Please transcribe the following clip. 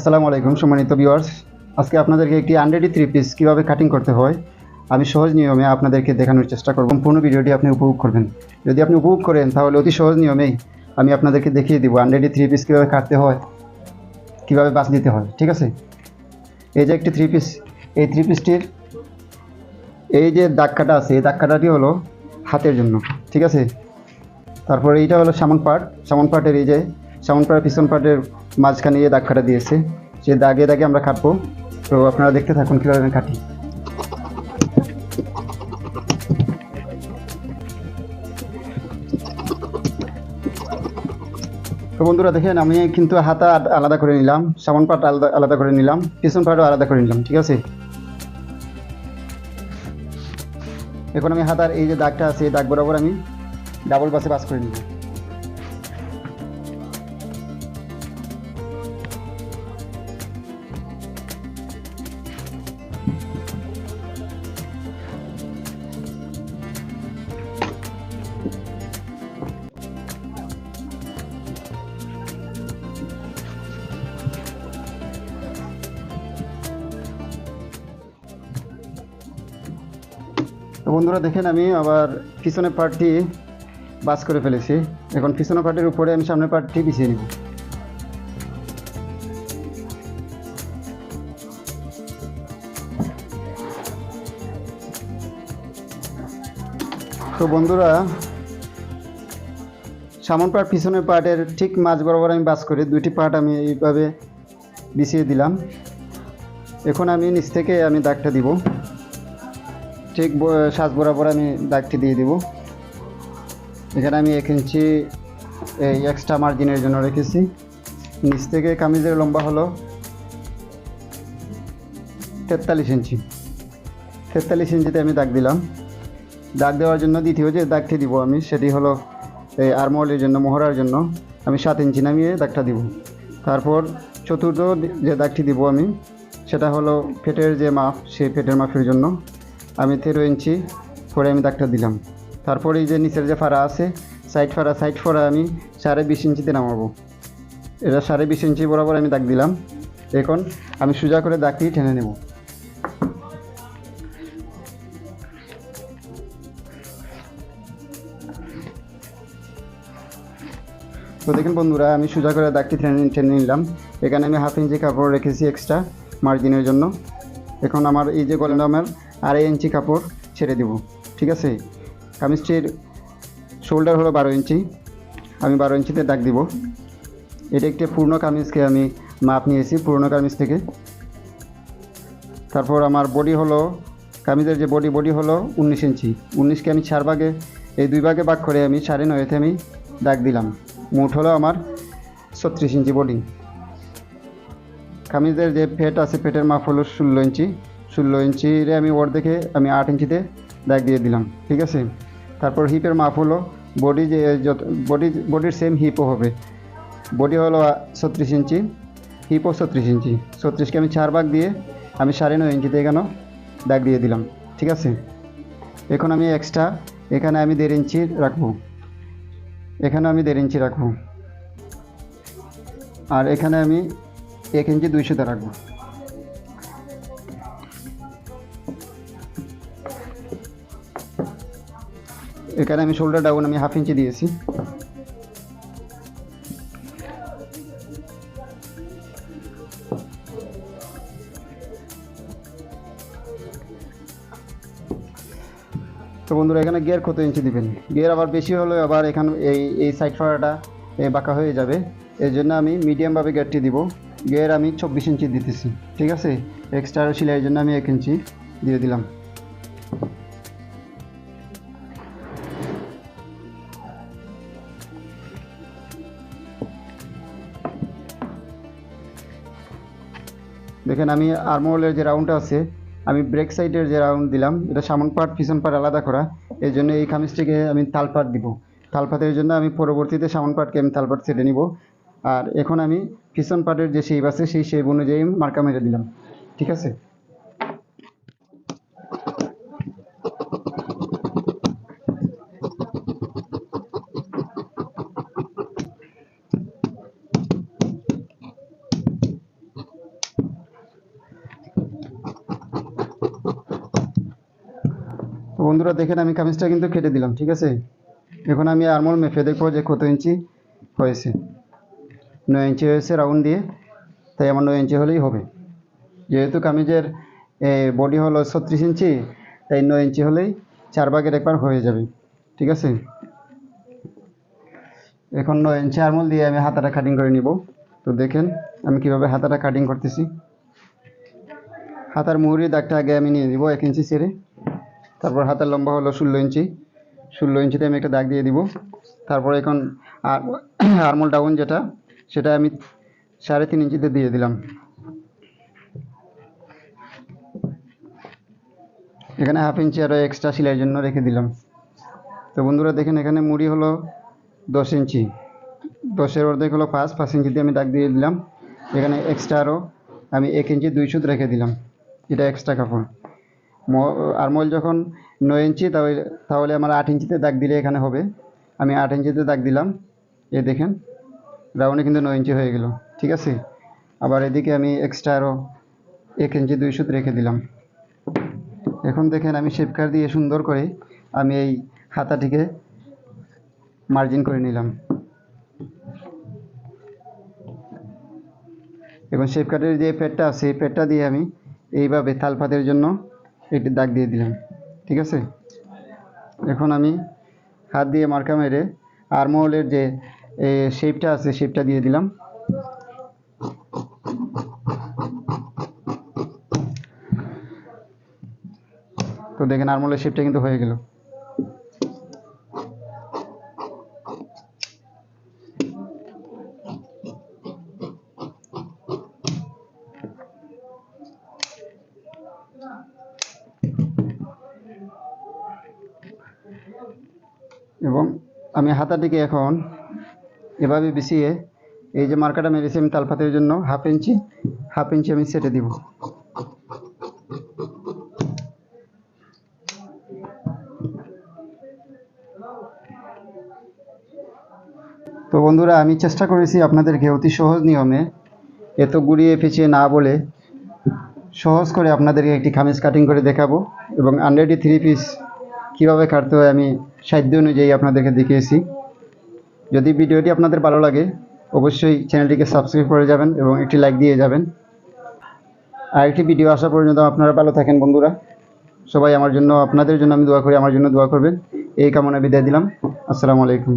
আসসালামু আলাইকুম সম্মানিত ভিউয়ার্স আজকে আপনাদেরকে একটি আনরেডি থ্রি পিস কীভাবে কাটিং করতে হয়, আমি সহজ নিয়মে আপনাদেরকে দেখানোর চেষ্টা করব। সম্পূর্ণ ভিডিওটি আপনি উপভোগ করবেন। যদি আপনি উপভোগ করেন, তাহলে অতি সহজ নিয়মেই আমি আপনাদেরকে দেখিয়ে দিব আনরেডি থ্রি পিস কীভাবে কাটতে হয়, কীভাবে বাছ দিতে হয়, ঠিক আছে? এই যে একটি থ্রি পিস এই থ্রি পিসটির এই যে দাগ কাটা আছে, এই দাগ কাটাটি হলো হাতের জন্য, ঠিক আছে? তারপরে এইটা হলো সামন পার্ট সামন পার্টের এই যে সামন পার্ট পিছন পার্টের মাঝখানে এই দাগ কাটা দিয়েছে। সেই দাগে দাগে আমরা কাটবো তো আপনারা দেখতে থাকুন কীভাবে কাটি তো বন্ধুরা দেখেন, আমি কিন্তু হাতা আলাদা করে নিলাম সামন পার্ট আলাদা আলাদা করে নিলাম, পিছন পার্টও আলাদা করে নিলাম, ঠিক আছে? এখন আমি হাতার এই যে দাগটা আছে, এই দাগ বরাবর আমি ডাবল বাসে পাস করে নিব তো বন্ধুরা দেখেন আমি আবার পিছনের পার্টটি বাস করে ফেলেছি। এখন পিছনের পার্টির উপরে আমি সামনের পার্টটি বিছিয়ে নিব। তো বন্ধুরা, সামন পার্ট পিছনের পার্টের ঠিক মাঝ বরাবর আমি বাস করে দুইটি পার্ট আমি এইভাবে বিছিয়ে দিলাম। এখন আমি নিচ থেকে আমি দাগটা দিব। ঠিক সাজ বরাবর আমি দাগটি দিয়ে দিব। এখানে আমি এক ইঞ্চি, এই এক্সট্রা মার্জিনের জন্য রেখেছি। নিচ থেকে কামিজের লম্বা হলো তেতাল্লিশ ইঞ্চি। তেতাল্লিশ ইঞ্চিতে আমি দাগ দিলাম। দাগ দেওয়ার জন্য দ্বিতীয় যে দাগটি দিব আমি, সেটি হলো এই আরমহলের জন্য, মোহরার জন্য। আমি সাত ইঞ্চি নামিয়ে দাগটা দিব। তারপর চতুর্থ যে দাগটি দিব আমি, সেটা হলো পেটের যে মাপ, সেই পেটের মাপের জন্য। আমি তেরো ইঞ্চি করে আমি দাগটা দিলাম। তারপরে এই যে নিচের যে ফাড়া আছে সাইড ফাড়া সাইড ফাড়া আমি সাড়ে বিশ ইঞ্চিতে নামাবো। এটা সাড়ে বিশ ইঞ্চি বরাবর আমি দাগ দিলাম। এখন আমি সোজা করে দাগটি টেনে নেব। তো দেখুন বন্ধুরা, আমি সোজা করে দাগটি টেনে টেনে নিলাম। এখানে আমি হাফ ইঞ্চি কাপড় রেখেছি এক্সট্রা মার্জিনের জন্য। এখন আমার এই যে গলাটা আমার আড়াই ইঞ্চি কাপড় ছেড়ে দেব, ঠিক আছে? কামিজটির শোল্ডার হলো বারো ইঞ্চি, আমি বারো ইঞ্চিতে দাগ দিব। এটা একটি পূর্ণ কামিজকে আমি মাপ নিয়েছি পূর্ণ কামিজ থেকে। তারপর আমার বডি হলো, কামিজের যে বডি বডি হলো উনিশ ইঞ্চি। উনিশকে আমি চার ভাগে, এই দুই ভাগে ভাগ করে আমি সাড়ে নয়তে আমি দাগ দিলাম। মোট হলো আমার ছত্রিশ ইঞ্চি বডি। কামিজের যে ফেট আছে ফেটের মাপ হলো ষোলো ইঞ্চি। ষোলো ইঞ্চিরে আমি ওর দেখে আমি আট ইঞ্চিতে দাগ দিয়ে দিলাম, ঠিক আছে? তারপর হিপের মাপ হলো বডি যে, যত বডি বডির সেম হিপও হবে। বডি হলো ছত্রিশ ইঞ্চি হিপও ছত্রিশ ইঞ্চি। ছত্রিশকে আমি চার ভাগ দিয়ে আমি সাড়ে নয় ইঞ্চিতে এখানেও দাগ দিয়ে দিলাম, ঠিক আছে? এখন আমি এক্সট্রা এখানে আমি দেড় ইঞ্চি রাখব। এখানে আমি দেড় ইঞ্চি রাখব। আর এখানে আমি এক ইঞ্চি দুইশোতে রাখব। এখানে আমি শোল্ডার ডাউন আমি হাফ ইঞ্চি দিয়েছি। তো বন্ধুরা, এখানে গিয়ার কত ইঞ্চি দিবেন? গিয়ার আবার বেশি হলে আবার এখানে এই এই সাইড ফাড়াটা বাঁকা হয়ে যাবে। এর জন্য আমি মিডিয়ামভাবে গিয়ারটি দিব। গিয়ার আমি চব্বিশ ইঞ্চি দিতেছি, ঠিক আছে? এক্সট্রা সিলাইয়ের জন্য আমি এক ইঞ্চি দিয়ে দিলাম। দেখেন আমি আর্মোলের যে রাউন্ডটা আছে, আমি ব্রেক সাইডের যে রাউন্ড দিলাম, এটা সামন পার্ট পিছন পার্ট আলাদা করা। এই জন্য এই খামিজটিকে আমি তালপাত দিব। তালপাতের জন্য আমি পরবর্তীতে সামন পার্টকে আমি তালপাত ছেড়ে নিব। আর এখন আমি পিছন পার্টের যে শেপ আছে, সেই শেপ অনুযায়ী মার্কা মেরে দিলাম। ঠিক আছে? তো বন্ধুরা দেখেন আমি কামিজটা কিন্তু কেটে দিলাম, ঠিক আছে? এখন আমি আরমোল মেপে দেখব যে কত ইঞ্চি হয়েছে। নয় ইঞ্চি হয়েছে রাউন্ড দিয়ে, তাই আমার নয় ইঞ্চি হলেই হবে। যেহেতু কামিজের বডি হলো ছত্রিশ ইঞ্চি, তাই নয় ইঞ্চি হলেই চার ভাগের একবার হয়ে যাবে, ঠিক আছে? এখন নয় ইঞ্চি আরমোল দিয়ে আমি হাতাটা কাটিং করে নিব। তো দেখেন আমি কীভাবে হাতাটা কাটিং করতেছি। হাতার মুহুরি দাগটা আগে আমি নিয়ে দিব এক ইঞ্চি ছেড়ে। তারপর হাতের লম্বা হলো ষোলো ইঞ্চি। ষোলো ইঞ্চিতে আমি একটা দাগ দিয়ে দিব। তারপর এখন আর আরমোল ডাউন যেটা, সেটা আমি সাড়ে তিন ইঞ্চিতে দিয়ে দিলাম। এখানে হাফ ইঞ্চি আরও এক্সট্রা সেলাইয়ের জন্য রেখে দিলাম। তো বন্ধুরা, দেখেন এখানে মুড়ি হলো দশ ইঞ্চি। দশের অর্ধেক হলো পাঁচ পাঁচ ইঞ্চিতে আমি দাগ দিয়ে দিলাম। এখানে এক্সট্রা আরও আমি এক ইঞ্চি দুই সুত রেখে দিলাম। এটা এক্সট্রা কাপড়। আরমোল যখন নয় ইঞ্চি, তাহলে তাহলে আমার আট ইঞ্চিতে দাগ দিলে এখানে হবে। আমি আট ইঞ্চিতে দাগ দিলাম। এ দেখেন রাউন্ডে কিন্তু নয় ইঞ্চি হয়ে গেল। ঠিক আছে? আবার এদিকে আমি এক্সট্রা আরও এক ইঞ্চি, দুই সুত রেখে দিলাম। এখন দেখেন, আমি শেপকার দিয়ে সুন্দর করে আমি এই হাতাটিকে মার্জিন করে নিলাম। এবং শেপকাটের যে পেটটা আছে, এই পেটটা দিয়ে আমি এইভাবে তালপাতের জন্য একটি দাগ দিয়ে দিলাম, ঠিক আছে? এখন আমি হাত দিয়ে মার্কা মেরে আর্মহোলের যে শেপটা আছে শেপটা দিয়ে দিলাম। তো দেখেন, আর্মহোলের শেপটা কিন্তু হয়ে গেল এবং আমি হাতাটিকে এখন এভাবে বিছিয়ে এই যে মার্কাটা মেরেছি আমি তালপাতের জন্য হাফ ইঞ্চি হাফ ইঞ্চি আমি সেটে দিব। তো বন্ধুরা, আমি চেষ্টা করেছি আপনাদেরকে অতি সহজ নিয়মে এত গুড়িয়ে পেঁচিয়ে না বলে সহজ করে আপনাদেরকে একটি খামিজ কাটিং করে দেখাবো এবং আন্ডারটি থ্রি পিস কীভাবে কাটতে হয় আমি সাধ্য অনুযায়ী আপনাদেরকে দেখিয়েছি। যদি ভিডিওটি আপনাদের ভালো লাগে, অবশ্যই চ্যানেলটিকে সাবস্ক্রাইব করে যাবেন এবং একটি লাইক দিয়ে যাবেন। আর একটি ভিডিও আসা পর্যন্ত আপনারা ভালো থাকেন বন্ধুরা। সবাই আমার জন্য, আপনাদের জন্য আমি দোয়া করি, আমার জন্য দোয়া করবেন। এই কামনা বিদায় দিলাম। আসসালামু আলাইকুম।